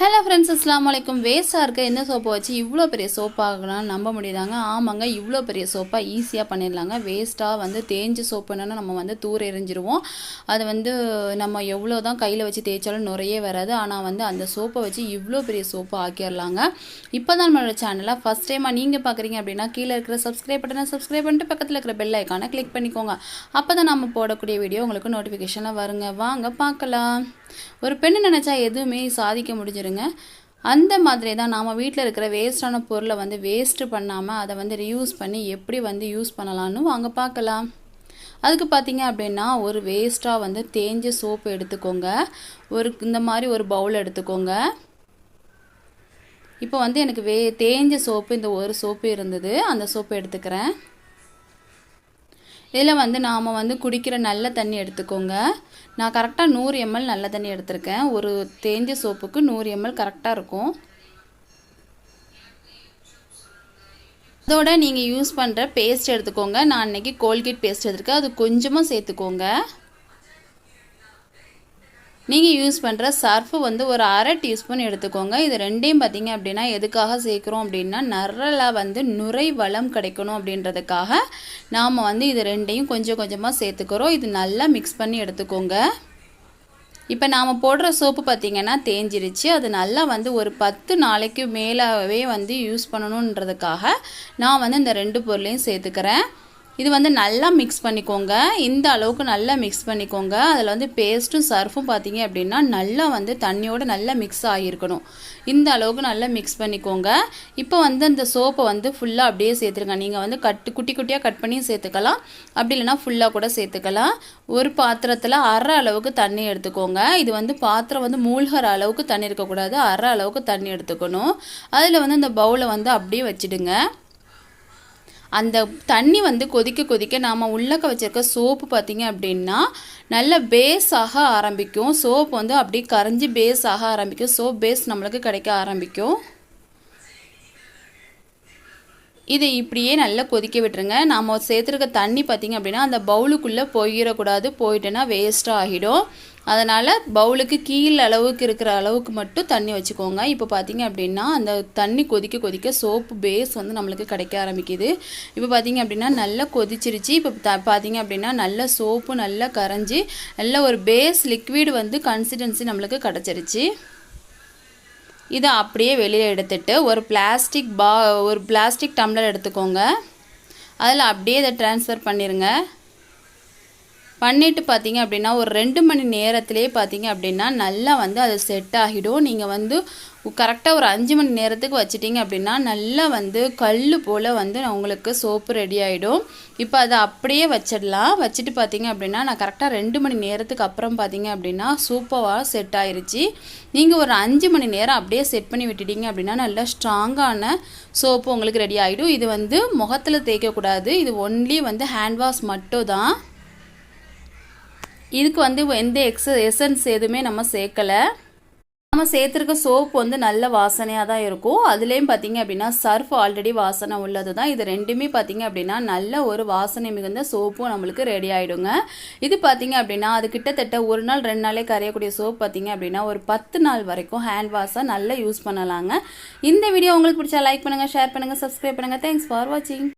Hello friends அஸ்லாம் வலைக்கும் வேஸ்ட்டாக இருக்க என்ன சோப்பை வச்சு இவ்வளோ பெரிய சோப்பாகலாம் நம்ப முடியுதாங்க ஆமாங்க இவ்வளோ பெரிய சோப்பாக ஈஸியாக பண்ணிடலாங்க. வேஸ்ட்டாக வந்து தேஞ்ச சோப்புன்னு நம்ம வந்து தூர எரிஞ்சிருவோம் அது வந்து நம்ம எவ்வளோ தான் கையில் வச்சு தேய்ச்சாலும் நுறையே வராது. ஆனால் வந்து அந்த சோப்பை வச்சு இவ்வளோ பெரிய சோப்பை ஆக்கிடலாங்க. இப்போ தான் நம்மளோட சேனலை ஃபஸ்ட் டைமாக நீங்கள் பார்க்குறீங்க அப்படின்னா கீழே இருக்கிற சப்ஸ்கிரைப் பட்டனை சப்ஸ்கிரைப் பண்ணிட்டு பக்கத்தில் இருக்கிற பெல் ஐக்கானை கிளிக் பண்ணிக்கோங்க. அப்போ தான் நம்ம போடக்கூடிய வீடியோ உங்களுக்கு நோட்டிஃபிகேஷனில் வருங்க. வாங்க பார்க்கலாம். ஒரு பெண்ணு நினச்சா எதுவுமே சாதிக்க முடிஞ்சிருங்க. அந்த மாதிரி தான் நாம் வீட்டில் இருக்கிற வேஸ்டான பொருளை வந்து வேஸ்ட்டு பண்ணாமல் அதை வந்து ரியூஸ் பண்ணி எப்படி வந்து யூஸ் பண்ணலான்னு வாங்க பார்க்கலாம். அதுக்கு பார்த்தீங்க அப்படின்னா ஒரு வேஸ்ட்டாக வந்து தேஞ்ச சோப்பு எடுத்துக்கோங்க. ஒரு இந்த மாதிரி ஒரு பவுல் எடுத்துக்கோங்க. இப்போ வந்து எனக்கு வே தேஞ்ச சோப்பு இந்த ஒரு சோப்பு இருந்தது. அந்த சோப்பு எடுத்துக்கிறேன். இதில் வந்து நாம் வந்து குடிக்கிற நல்ல தண்ணி எடுத்துக்கோங்க. நான் கரெக்டாக நூறு எம்எல் நல்ல தண்ணி எடுத்திருக்கேன். ஒரு தேஞ்ச சோப்புக்கு நூறு எம்எல் கரெக்டாக இருக்கும். அதோட நீங்கள் யூஸ் பண்ணுற பேஸ்ட் எடுத்துக்கோங்க. நான் அன்றைக்கி கோல்கேட் பேஸ்ட் எடுத்துருக்கேன். அது கொஞ்சமாக சேர்த்துக்கோங்க. நீங்கள் யூஸ் பண்ணுற சர்ஃபு வந்து ஒரு அரை டீஸ்பூன் எடுத்துக்கோங்க. இது ரெண்டையும் பார்த்தீங்க அப்படின்னா எதுக்காக சேர்க்குறோம் அப்படின்னா நிறைய வந்து நுரை வளம் கிடைக்கணும் அப்படின்றதுக்காக நாம் வந்து இது ரெண்டையும் கொஞ்சம் கொஞ்சமாக சேர்த்துக்கிறோம். இது நல்லா மிக்ஸ் பண்ணி எடுத்துக்கோங்க. இப்போ நாம் போடுற சோப்பு பார்த்திங்கன்னா தேஞ்சிருச்சு. அது நல்லா வந்து ஒரு பத்து நாளைக்கு மேலாகவே வந்து யூஸ் பண்ணணுன்றதுக்காக நான் வந்து இந்த ரெண்டு பொருளையும் சேர்த்துக்கிறேன். இது வந்து நல்லா மிக்ஸ் பண்ணிக்கோங்க. இந்த அளவுக்கு நல்லா மிக்ஸ் பண்ணிக்கோங்க. அதில் வந்து பேஸ்ட்டும் சர்ஃபும் பார்த்தீங்க அப்படின்னா நல்லா வந்து தண்ணியோடு நல்லா மிக்ஸ் ஆகியிருக்கணும். இந்த அளவுக்கு நல்லா மிக்ஸ் பண்ணிக்கோங்க. இப்போ வந்து அந்த சோப்பை வந்து ஃபுல்லாக அப்படியே சேர்த்துருங்க. நீங்கள் வந்து கட்டு குட்டி குட்டியாக கட் பண்ணியும் சேர்த்துக்கலாம். அப்படி இல்லைனா ஃபுல்லாக கூட சேர்த்துக்கலாம். ஒரு பாத்திரத்தில் அரை அளவுக்கு தண்ணி எடுத்துக்கோங்க. இது வந்து பாத்திரம் வந்து மூழ்கிற அளவுக்கு தண்ணி இருக்கக்கூடாது. அரை அளவுக்கு தண்ணி எடுத்துக்கணும். அதில் வந்து அந்த பவுலை வந்து அப்படியே வச்சுடுங்க. அந்த தண்ணி வந்து கொதிக்க கொதிக்க நாம் உள்ளக்க வச்சுருக்க சோப்பு பார்த்திங்க அப்படின்னா நல்ல பேஸ் ஆக ஆரம்பிக்கும். சோப் வந்து அப்படியே கரைஞ்சி பேஸ் ஆக ஆரம்பிக்கும். சோப் பேஸ் நம்மளுக்கு கிடைக்க ஆரம்பிக்கும். இதை இப்படியே நல்லா கொதிக்க விட்டுருங்க. நாம் சேர்த்துருக்க தண்ணி பார்த்திங்க அப்படின்னா அந்த பவுலுக்குள்ளே போயிடக்கூடாது. போயிட்டுன்னா வேஸ்ட்டாக ஆகிடும். அதனால் பவுலுக்கு கீழ் அளவுக்கு இருக்கிற அளவுக்கு மட்டும் தண்ணி வச்சுக்கோங்க. இப்போ பார்த்தீங்க அப்படின்னா அந்த தண்ணி கொதிக்க கொதிக்க சோப்பு பேஸ் வந்து நம்மளுக்கு கிடைக்க ஆரம்பிக்குது. இப்போ பார்த்தீங்க அப்படின்னா நல்லா கொதிச்சிருச்சு. இப்போ த பார்த்திங்க அப்படின்னா நல்ல சோப்பு நல்லா கரைஞ்சி நல்ல ஒரு பேஸ் லிக்விட் வந்து கன்சிஸ்டன்சி நம்மளுக்கு கிடச்சிருச்சு. இதை அப்படியே வெளியில் எடுத்துட்டு ஒரு பிளாஸ்டிக் பா ஒரு பிளாஸ்டிக் டம்ளர் எடுத்துக்கோங்க. அதில் அப்படியே இதை ட்ரான்ஸ்ஃபர் பண்ணிடுங்க பண்ணிவிட்டு பார்த்தீங்க அப்படின்னா ஒரு ரெண்டு மணி நேரத்திலே பார்த்தீங்க அப்படின்னா நல்லா வந்து அது செட் ஆகிடும். நீங்கள் வந்து கரெக்டாக ஒரு அஞ்சு மணி நேரத்துக்கு வச்சிட்டிங்க அப்படின்னா நல்லா வந்து கல் போல் வந்து உங்களுக்கு சோப்பு ரெடி ஆகிடும் இப்போ அதை அப்படியே வச்சிடலாம். வச்சுட்டு பார்த்தீங்க அப்படின்னா நான் கரெக்டாக ரெண்டு மணி நேரத்துக்கு அப்புறம் பார்த்தீங்க அப்படின்னா சூப்பராக செட் ஆயிடுச்சு நீங்கள் ஒரு அஞ்சு மணி நேரம் அப்படியே செட் பண்ணி விட்டுட்டீங்க அப்படின்னா நல்லா ஸ்ட்ராங்கான சோப்பு உங்களுக்கு ரெடி ஆகிடும் இது வந்து முகத்தில் தேய்க்கக்கூடாது. இது ஒன்லி வந்து ஹேண்ட் வாஷ் மட்டும் தான் இதுக்கு வந்து எந்த எக்ஸ எசன்ஸ் எதுவுமே நம்ம சேர்க்கலை. நம்ம சேர்த்துருக்க சோப் வந்து நல்ல வாசனையாக தான் இருக்கும். அதுலேயும் பார்த்தீங்க அப்படின்னா சர்ஃப் ஆல்ரெடி வாசனை உள்ளது தான் இது ரெண்டுமே பார்த்தீங்க அப்படின்னா நல்ல ஒரு வாசனை மிகுந்த சோப்பும் நம்மளுக்கு ரெடி ஆகிடுங்க இது பார்த்தீங்க அப்படின்னா அது கிட்டத்தட்ட ஒரு நாள் ரெண்டு நாளே கரையக்கூடிய சோப் பார்த்தீங்க அப்படின்னா ஒரு பத்து நாள் வரைக்கும் ஹேண்ட் வாஷாக நல்லா யூஸ் பண்ணலாங்க. இந்த வீடியோ உங்களுக்கு பிடிச்சா லைக் பண்ணுங்கள் ஷேர் பண்ணுங்கள் சப்ஸ்கிரைப் பண்ணுங்கள் தேங்க்ஸ் ஃபார் வாட்சிங்